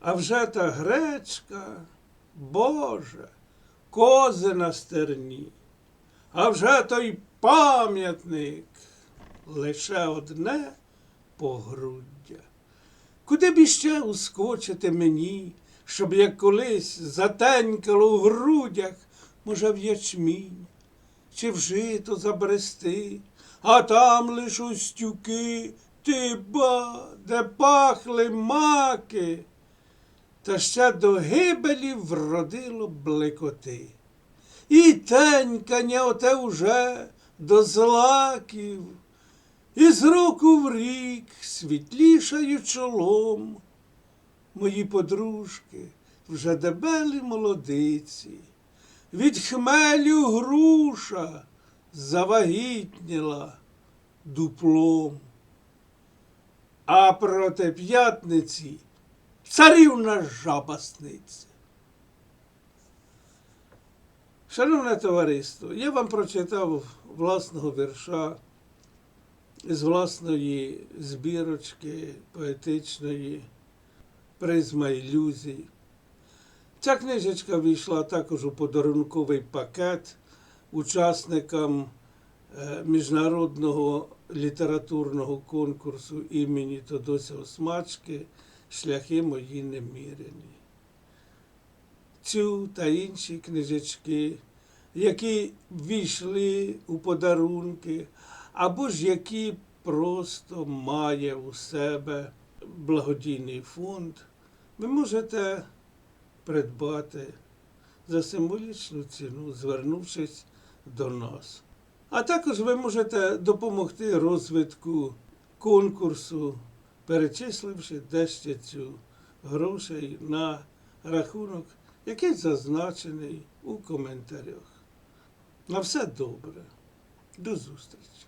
А вже та гречка, Боже, кози на стерні, а вже той пам'ятник, лише одне погруддя. Куди б іще ускочити мені, щоб як колись затенькало у грудях, може, в ячмінь, чи в жито забрести, а там лиш устюки, ти ба, де пахли маки, та ще до гибелі вродило блекоти. І тенькання оте уже до злаків, і з року в рік світлішаю чолом. Мої подружки вже дебелі молодиці, від хмелю груша завагітніла дуплом. А проти п'ятниці царівна жаба сниться. Шановне товариство, я вам прочитав власного вірша з власної збірочки поетичної призма ілюзій. Ця книжечка війшла також у подарунковий пакет учасникам е, міжнародного літературного конкурсу імені Тодося Осмачки Шляхи мої неміряні. Цю та інші книжечки, які війшли у подарунки, або ж які просто має у себе благодійний фонд, ви можете придбати за символічну ціну, звернувшись до нас. А також ви можете допомогти розвитку конкурсу, перечисливши дещицю грошей на рахунок, який зазначений у коментарях. На все добре. До зустрічі!